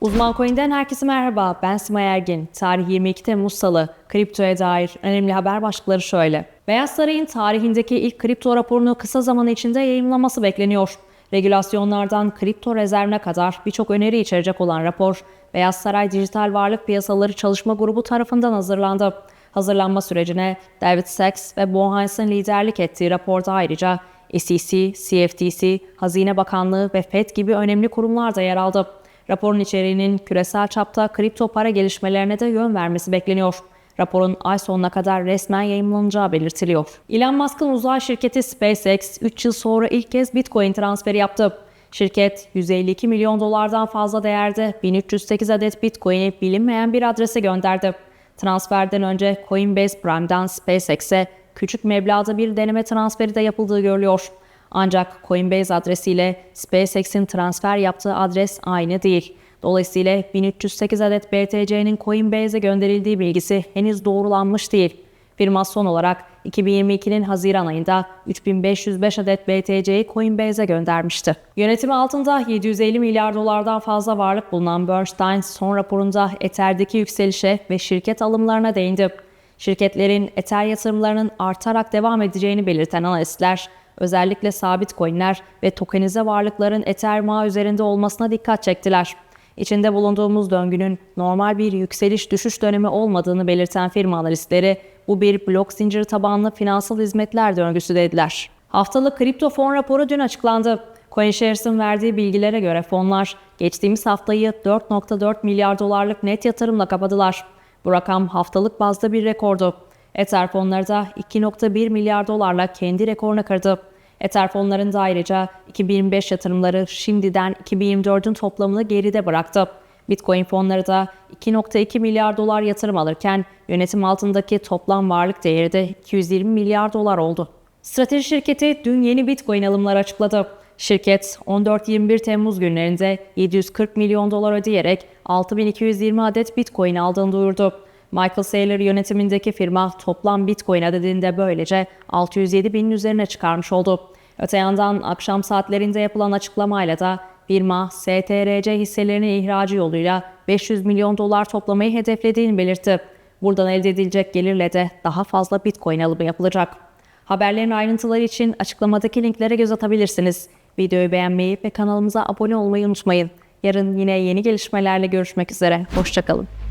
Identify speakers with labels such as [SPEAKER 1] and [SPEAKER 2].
[SPEAKER 1] Uzman Coin'den herkese merhaba. Ben Simay Ergin. Tarih 22 Temmuz Salı. Kriptoya dair önemli haber başlıkları şöyle. Beyaz Saray'ın tarihindeki ilk kripto raporunu kısa zaman içinde yayınlaması bekleniyor. Regülasyonlardan kripto rezervine kadar birçok öneri içerecek olan rapor, Beyaz Saray Dijital Varlık Piyasaları Çalışma Grubu tarafından hazırlandı. Hazırlanma sürecine David Sachs ve Bo Heinz'in liderlik ettiği raporda ayrıca SEC, CFTC, Hazine Bakanlığı ve FED gibi önemli kurumlar da yer aldı. Raporun içeriğinin küresel çapta kripto para gelişmelerine de yön vermesi bekleniyor. Raporun ay sonuna kadar resmen yayınlanacağı belirtiliyor. Elon Musk'ın uzay şirketi SpaceX 3 yıl sonra ilk kez Bitcoin transferi yaptı. Şirket 152 milyon dolardan fazla değerde 1308 adet Bitcoin'i bilinmeyen bir adrese gönderdi. Transferden önce Coinbase Prime'dan SpaceX'e küçük meblağda bir deneme transferi de yapıldığı görülüyor. Ancak Coinbase adresiyle SpaceX'in transfer yaptığı adres aynı değil. Dolayısıyla 1308 adet BTC'nin Coinbase'e gönderildiği bilgisi henüz doğrulanmış değil. Firma son olarak 2022'nin Haziran ayında 3505 adet BTC'yi Coinbase'e göndermişti. Yönetimi altında 750 milyar dolardan fazla varlık bulunan Bernstein son raporunda Ether'deki yükselişe ve şirket alımlarına değindi. Şirketlerin Ether yatırımlarının artarak devam edeceğini belirten analistler, özellikle sabit coinler ve tokenize varlıkların Ethereum ağı üzerinde olmasına dikkat çektiler. İçinde bulunduğumuz döngünün normal bir yükseliş düşüş dönemi olmadığını belirten firma analistleri bu bir blok zinciri tabanlı finansal hizmetler döngüsü dediler. Haftalık kripto fon raporu dün açıklandı. CoinShares'ın verdiği bilgilere göre fonlar geçtiğimiz haftayı 4.4 milyar dolarlık net yatırımla kapadılar. Bu rakam haftalık bazda bir rekordu. Ether fonları da 2.1 milyar dolarla kendi rekorunu kırdı. Ether fonlarında ayrıca 2025 yatırımları şimdiden 2024'ün toplamını geride bıraktı. Bitcoin fonları da 2.2 milyar dolar yatırım alırken yönetim altındaki toplam varlık değeri de 220 milyar dolar oldu. Strateji şirketi dün yeni Bitcoin alımları açıkladı. Şirket 14-21 Temmuz günlerinde 740 milyon dolar ödeyerek 6220 adet Bitcoin aldığını duyurdu. Michael Saylor yönetimindeki firma toplam Bitcoin adedini de böylece 607 binin üzerine çıkarmış oldu. Öte yandan akşam saatlerinde yapılan açıklamayla da firma STRC hisselerinin ihracı yoluyla 500 milyon dolar toplamayı hedeflediğini belirtti. Buradan elde edilecek gelirle de daha fazla Bitcoin alımı yapılacak. Haberlerin ayrıntıları için açıklamadaki linklere göz atabilirsiniz. Videoyu beğenmeyi ve kanalımıza abone olmayı unutmayın. Yarın yine yeni gelişmelerle görüşmek üzere. Hoşçakalın.